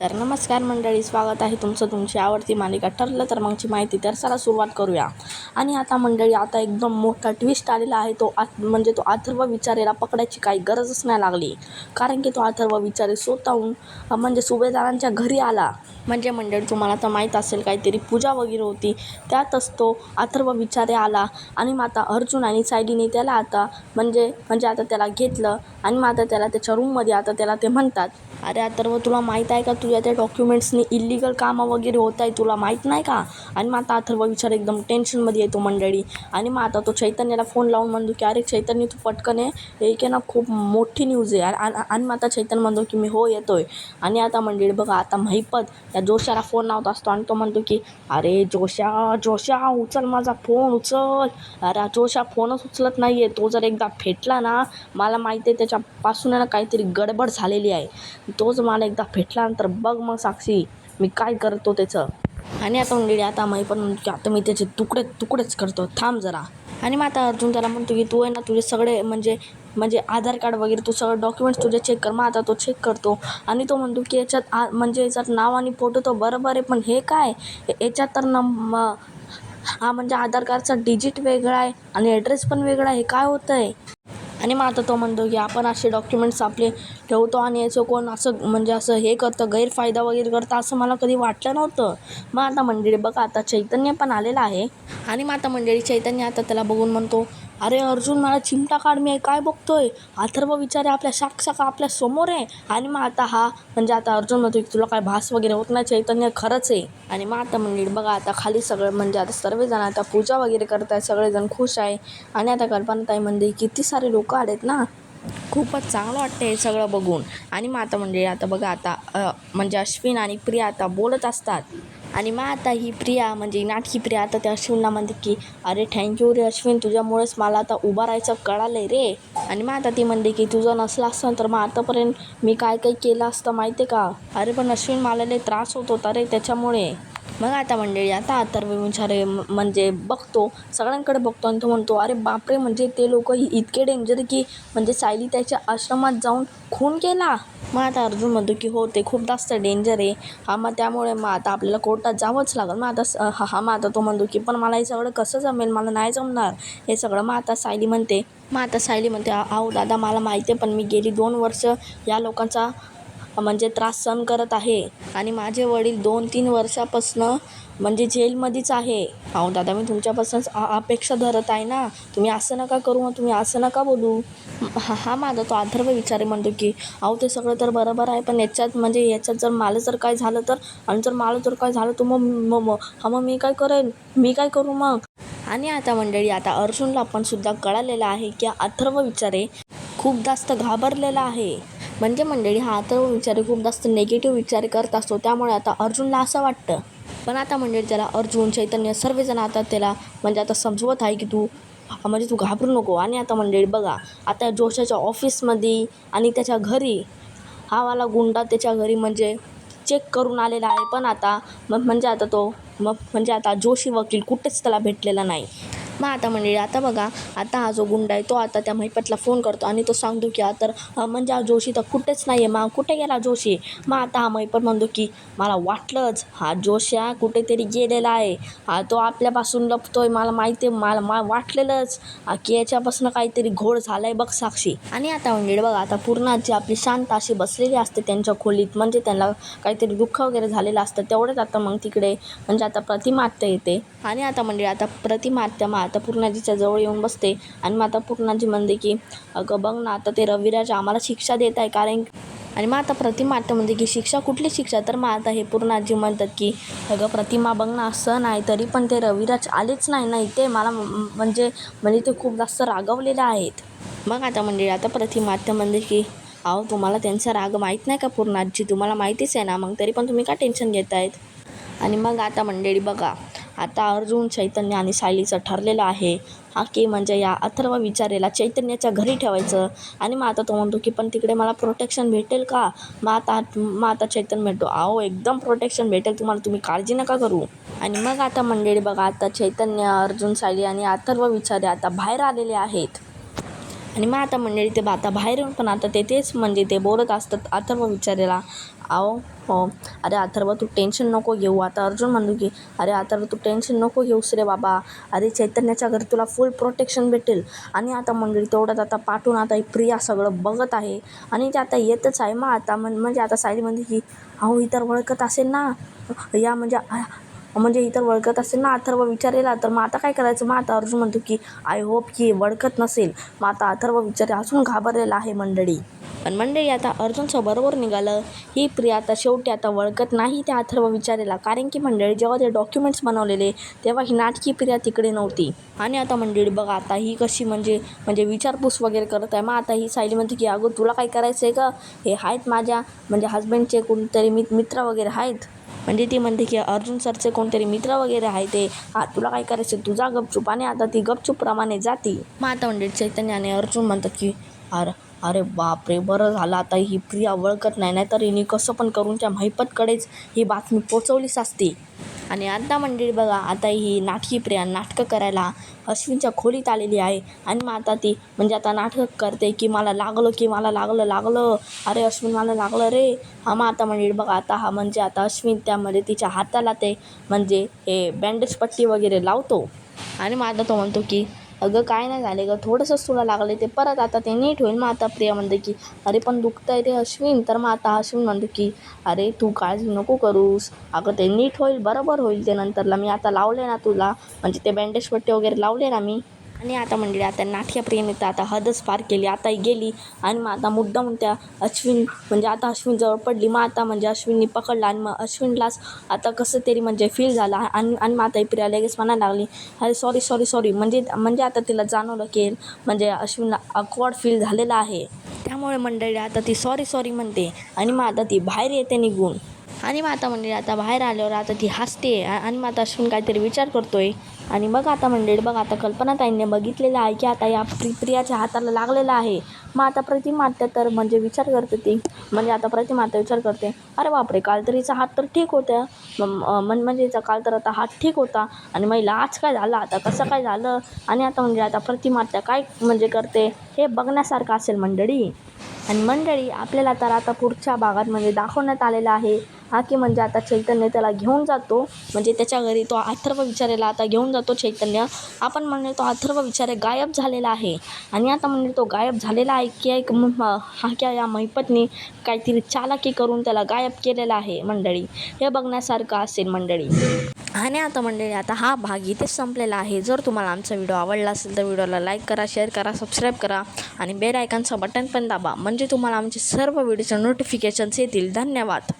तर नमस्कार मंडळी स्वागत आहे तुमचं तुमची आवडती मालिका ठरलं तर मगची माहिती तर चला सुरुवात करूया. आणि आता मंडळी आता एकदम मोठा ट्विस्ट आलेला आहे. तो आत म्हणजे तो अथर्व विचारेला पकडायची काही गरजच नाही लागली. कारण की तो अथर्व विचारे स्वतःहून म्हणजे सुभेदारांच्या घरी आला. म्हणजे मंडळी तुम्हाला तर माहीत असेल काहीतरी पूजा वगैरे होती. त्यातच तो अथर्व विचारे आला आणि मग आता अर्जुन आणि सायलीने त्याला आता म्हणजे म्हणजे आता त्याला घेतलं आणि मग आता त्याला त्याच्या रूममध्ये आता त्याला ते म्हणतात. अरे अथर्व तुला माहीत आहे का? तुझ्या त्या डॉक्युमेंट्सनी इलिगल कामं वगैरे होत आहे तुला माहीत नाही का? आणि मग आता अथर्व विचार एकदम टेन्शनमध्ये येतो मंडळी. आणि मग आता तो चैतन्याला फोन लावून म्हणतो की अरे चैतन्य तू पटकन आहे एक आहे ना खूप मोठी न्यूज आहे. आणि आणि मग आता चैतन्य म्हणतो की मी हो येतोय. आणि आता मंडळी बघा आता महिपत त्या जोशाला फोन लावत असतो आणि तो म्हणतो की अरे जोशा जोशा उचल माझा फोन उचल. अरे जोशा फोनच उचलत नाही आहे तो जर एकदा फेटला ना मला माहिती आहे त्याच्यापासून ना काहीतरी गडबड झालेली आहे. तोच मला एकदा फेटला नंतर बघ मग साक्षी मी काय करतो त्याचं. आणि आता म्हणलेली आता मी पण म्हणतो की आता मी त्याचे तुकडे तुकडेच करतो. थांब जरा. आणि मग आता अर्जुन त्याला म्हणतो की तू आहे ना तुझे सगळे म्हणजे म्हणजे आधार कार्ड वगैरे तू सगळं डॉक्युमेंट्स तुझे चेक कर. मग आता तो चेक करतो. आणि तो म्हणतो की याच्यात आ म्हणजे याच्यात नाव आणि फोटो तर बरोबर आहे पण हे काय? याच्यात तर नम हा म्हणजे आधार कार्डचा डिजिट वेगळा आहे आणि ॲड्रेस पण वेगळा आहे. हे काय होतं आहे आणि मग आता तो म्हणतो की आपण असे डॉक्युमेंट्स आपले ठेवतो आणि याचं कोण असं म्हणजे असं हे करतं गैरफायदा वगैरे करतं असं मला कधी वाटलं नव्हतं. मग आता मंडळी बघा आता चैतन्य पण आलेलं आहे. आणि मग आता मंडळी चैतन्य आता त्याला बघून म्हणतो अरे अर्जुन मला चिमटा काढ मी काय बघतोय? अथर्व विचारे आपल्या साक्षात आपल्यासमोर आहे. आणि मग आता हा म्हणजे आता अर्जुन म्हणतो की तुला काय भास वगैरे होत नाही चैतन्य खरंच आहे. आणि मग आता मंडळी बघा आता खाली सगळं म्हणजे आता सर्वजण आता पूजा वगैरे करत आहेत सगळेजण खुश आहे. आणि आता कल्पनाताई म्हणजे किती सारे लोक आलेत ना? खूपच चांगलं वाटतं हे सगळं बघून. आणि मग आता म्हणजे आता बघा आता म्हणजे अश्विन आणि प्रिया आता बोलत असतात. आणि मग आता ही प्रिया म्हणजे नाटकी प्रिया आता त्या अश्विनला म्हणते की अरे थँक्यू रे अश्विन तुझ्यामुळेच मला आता उभा राहायचं कळालं आहे रे. आणि मग आता ती म्हणते की तुझं नसलं असतं तर मग आतापर्यंत मी काय काय केलं असतं माहिती आहे का? अरे पण अश्विन मला लय त्रास होत होता रे त्याच्यामुळे. मग आता मंडळी आता अथर्व विचारे म्हणजे बघतो सगळ्यांकडे बघतो आणि तो म्हणतो अरे बापरे म्हणजे ते लोक इतके डेंजर की म्हणजे सायली त्याच्या आश्रमात जाऊन खून केला? मग आता अर्जुन म्हणतो की हो ते खूप जास्त डेंजर आहे. हा मग त्यामुळे मग आता आपल्याला कोर्टात जावंच लागेल. मग आता स- हा हा मग आता तो म्हणतो की पण मला हे सगळं कसं जमेल? मला नाही जमणार. हे सगळं मग आता सायली म्हणते. मग आता सायली म्हणते अहो दादा मला माहिती आहे पण मी गेली दोन वर्ष या लोकांचा म्हणजे त्रास सहन करत आहे. आणि माझे वडील दोन तीन वर्षापासनं म्हणजे जेलमध्येच आहे. अहो दादा मी तुमच्यापासूनच अपेक्षा धरत आहे ना. तुम्ही असं नका करू मग तुम्ही असं नका बोलू. हा हा माझा तो अथर्व विचारे म्हणतो की अहो ते सगळं तर बरोबर आहे पण याच्यात म्हणजे याच्यात जर मला जर काय झालं तर आणि जर मला जर काय झालं तर मग मग मग- हा मग मी काय करेन? मी काय करू मग? आणि आता मंडळी आता अर्जुनला पण सुद्धा कळालेलं आहे की अथर्व विचारे खूप जास्त घाबरलेला आहे. म्हणजे मंडळी हा तर विचार खूप जास्त निगेटिव्ह विचार करत असतो. त्यामुळे आता अर्जुनला असं वाटतं. पण आता मंडळी त्याला अर्जुन चैतन्य सर्वजण आता त्याला म्हणजे आता समजवत आहे की तू म्हणजे तू घाबरू नको. आणि आता मंडळी बघा आता जोशाच्या ऑफिसमध्ये आणि त्याच्या घरी हा वाला गुंडा त्याच्या घरी म्हणजे चेक करून आलेला आहे. पण आता मग म्हणजे आता तो मग म्हणजे आता जोशी वकील कुठेच त्याला भेटलेला नाही. मग आता म्हणजे आता बघा आता हा जो गुंड आहे तो आता त्या महिपतला फोन करतो आणि तो सांगतो की तर म्हणजे हा जोशी तर कुठेच नाही आहे मग कुठे गेला जोशी? मग आता हा महिपत म्हणतो की मला वाटलंच हा जोशी हा कुठेतरी गेलेला आहे. हा तो आपल्यापासून लपतोय मला माहिती आहे मला मा वाटलेलंच. की याच्यापासून काहीतरी घोळ झाला आहे बघ साक्षी. आणि आता म्हणजे बघा आता पूर्ण जी आपली शांत अशी बसलेली असते त्यांच्या खोलीत म्हणजे त्यांना काहीतरी दुःख वगैरे झालेलं असतं तेवढंच आता मग तिकडे म्हणजे आता प्रतिमात्या येते. आणि आता म्हणजे आता प्रतिमात्या मा आता पूर्णाजीच्या जवळ येऊन बसते. आणि मग आता पूर्णाजी म्हणते की अगं बघ ना आता ते रविराज आम्हाला शिक्षा देत आहे. कारण आणि मग आता प्रतिमा आता म्हणते की शिक्षा कुठली शिक्षा? तर माता हे पूर्णाजी म्हणतात की अगं प्रतिमा बघ ना असं नाही. तरी पण ते रविराज आलेच नाही ना इथे. मला म्हणजे म्हणजे ते खूप जास्त रागवलेले आहेत. मग आता म्हणजे आता प्रतिमा आता म्हणते की अहो तुम्हाला त्यांचा राग माहीत नाही का पूर्णाजी? तुम्हाला माहितीच आहे ना. मग तरी पण तुम्ही का टेन्शन घेत आहेत आणि मग आता मंडळी बघा आता अर्जुन चैतन्य आणि सायलीचं ठरलेलं आहे. हा की म्हणजे या अथर्व विचारेला चैतन्याच्या घरी ठेवायचं. आणि मग आता तो म्हणतो की पण तिकडे मला प्रोटेक्शन भेटेल का? मग आता मग आता चैतन्य म्हणतो अहो एकदम प्रोटेक्शन भेटेल. तुम्हाला तुम्ही काळजी नका करू. आणि मग आता मंडळी बघा आता चैतन्य अर्जुन सायली आणि अथर्व विचारे आता बाहेर आलेले आहेत. आणि मग आता मंडळी ते आता बाहेर येऊन पण आता ते तेच म्हणजे ते बोलत असतात अथर्व विचारेला. अहो हो। अरे अथर्व तू टेन्शन नको घेऊ. आता अर्जुन म्हणतो की अरे अथर्व तू टेन्शन नको घेऊस रे बाबा. अरे चैतन्याच्या घरी तुला फुल प्रोटेक्शन भेटेल. आणि आता मंडळी तेवढ्यात आता पाठवून आता ही प्रिया सगळं बघत आहे. आणि ते आता येतच आहे. मग आता म्हण म्हणजे आता सायली म्हणते की अहो इतर ओळखत असेल ना. या म्हणजे म्हणजे इतर वळखत असेल ना अथर्व विचारेला तर मग आता काय करायचं? मग आता अर्जुन म्हणतो की आय होप की वळखत नसेल. मग आता अथर्व विचारे अजून घाबरलेला आहे मंडळी. पण मंडळी आता अर्जुनचं बरोबर निघालं. ही प्रिया आता शेवटी आता वळखत नाही त्या अथर्व विचारेला. कारण की मंडळी जेव्हा ते डॉक्युमेंट्स बनवलेले तेव्हा ही नाटकी प्रिया तिकडे नव्हती. आणि आता मंडळी बघा आता ही कशी म्हणजे म्हणजे विचारपूस वगैरे करत आहे. मग आता ही सायली म्हणते की अगं तुला काय करायचं आहे का हे आहेत माझ्या म्हणजे हजबंडचे कोणतरी मित मित्र वगैरे आहेत. म्हणजे ती म्हणते की अर्जुन सरचे कोणतरी मित्र वगैरे आहे ते. हा तुला काय करायचं तुझा गपचूप. आणि आता ती गपचूपप्रमाणे जाती. मग आता म्हणजे चैतन्य आणि अर्जुन म्हणतात की अरे अरे बापरे बरं झालं. आता ही प्रिया वळकत नाही. नाहीतर हिने कसं पण करून त्या महिपतकडेच ही बातमी पोचवलीच असती. आणि आता मंडळी बघा आता ही नाटकी प्रिया नाटकं करायला अश्विनच्या खोलीत आलेली आहे. आणि मग आता ती म्हणजे आता नाटक करते की मला लागलं की मला लागलं लागलं. अरे अश्विन मला लागलं रे. हा मग आता मंडळी बघा आता हा म्हणजे आता अश्विन त्यामध्ये तिच्या हाताला ते म्हणजे हे बँडेज पट्टी वगैरे लावतो. आणि मग आता तो म्हणतो की अगं काय नाही झाले गं. थोडंसंच तुला लागले ते. परत आता ते नीट होईल मग आता प्रिया म्हणते की अरे पण दुखतं आहे ते अश्विन. तर मग आता अश्विन म्हणतो की अरे तू काळजी नको करूस. अगं ते नीट होईल बरोबर होईल ते नंतरला. मी आता लावले ना तुला. म्हणजे ते बँडेज पट्टे वगैरे लावले ना मी. आणि आता मंडळी आता नाट्यप्रेमी तर आता हदच पार केली आता गेली. आणि मग आता मुद्दा त्या अश्विन म्हणजे आता अश्विन जवळ पडली. मग आता म्हणजे अश्विननी पकडला आणि मग अश्विनलाच आता कसं तरी म्हणजे फील झाला. आणि आणि मग आता प्रिया लगेच म्हणायला लागली अरे सॉरी सॉरी सॉरी म्हणजे म्हणजे आता तिला जाणवलं की म्हणजे अश्विनला अकवर्ड फील झालेला आहे. त्यामुळे मंडळी आता ती सॉरी सॉरी म्हणते. आणि मग आता ती बाहेर येते निघून. आणि मग आता मंडळी आता बाहेर आल्यावर आता ती हसते. आणि मग आता अश्विन काहीतरी विचार करतोय. आणि बघ आता मंडळी बघ आता कल्पना ताईंनी बघितलेलं आहे की आता या प्रियाच्या हाताला लागलेलं आहे. मग आता प्रतिमा आत्या तर म्हणजे विचार करते ती. म्हणजे आता प्रतिमात्या विचार करते. अरे बापरे काल तर हिचा हात तर ठीक होत्या मग म्हणजे हिचा काल तर आता हात ठीक होता. आणि महिला आज काय झालं? आता कसं काय झालं? आणि आता म्हणजे आता प्रतिमा आत्या काय म्हणजे करते? हे बघण्यासारखं असेल मंडळी. आणि मंडळी आपल्याला तर आता पुढच्या भागात म्हणजे दाखवण्यात आलेलं आहे. हा की म्हणजे आता चैतन्य त्याला घेऊन जातो. म्हणजे त्याच्या घरी तो अथर्व विचारायला आता घेऊन जातो. चैतन्य. आपण म्हणजे तो अथर्व विचारे गायब झालेला आहे. आणि आता म्हणजे तो गायब झालेला आहे की एक हा क्या या महिपतनी काहीतरी चालाकी करून त्याला गायब केलेला आहे मंडळी. हे बघण्यासारखं असेल मंडळी. आणि आता मंडळी आता हा भाग इथेच संपलेला आहे. जर तुम्हाला आमचा व्हिडिओ आवडला असेल तर व्हिडिओला लाईक करा शेअर करा सबस्क्राईब करा आणि बेल आयकॉनचं बटन पण दाबा. म्हणजे तुम्हाला आमचे सर्व व्हिडिओचे नोटिफिकेशन्स येतील. धन्यवाद.